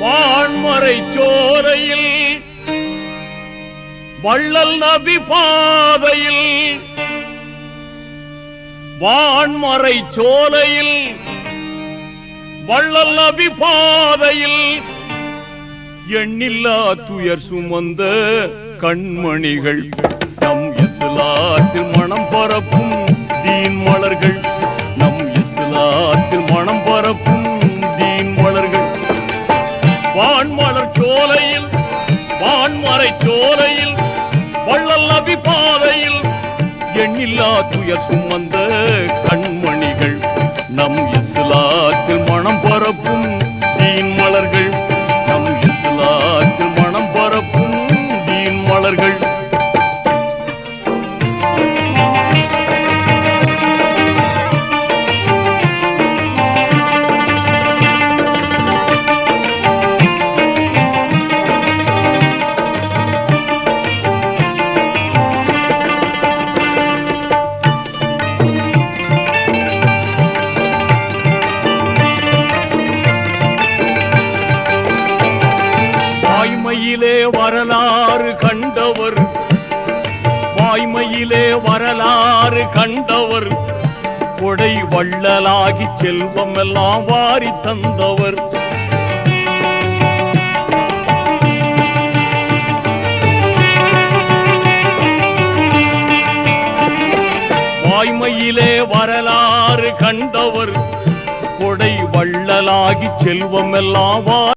வான்மறை சோலையில் வள்ளல் நபி பாதையில் வான்மறை சோலையில் வள்ளல் நபி பாதையில் எண்ணில்லா துயர் சுமந்த கண்மணிகள் நம் இஸ்லாத்தில் மனம் பரப்பும் தீன் மலர்கள் நம் இஸ்லாத்தில் மனம் பரப்பும் சோலையில் வான்மறை சோலையில் வள்ளல் நபி பாதையில் எண்ணில்லா துயர் சுமந்த கண்மணிகள் நம் இஸ்லாத்தில் மனம் பரப்பும் தீன் மலர்கள் நம் இஸ்லாத்தில் மனம் பரப்பும் தீன் மலர்கள். வாய்மையிலே வரலாறு கண்டவர். வாய்மையிலே வரலாறு கண்டவர். கொடை வள்ளலாகி செல்வம் எல்லாம் வாரி தந்தவர். வாய்மையிலே வரலாறு கண்டவர். கொடை வள்ளலாகி செல்வம் எல்லாம் வாரி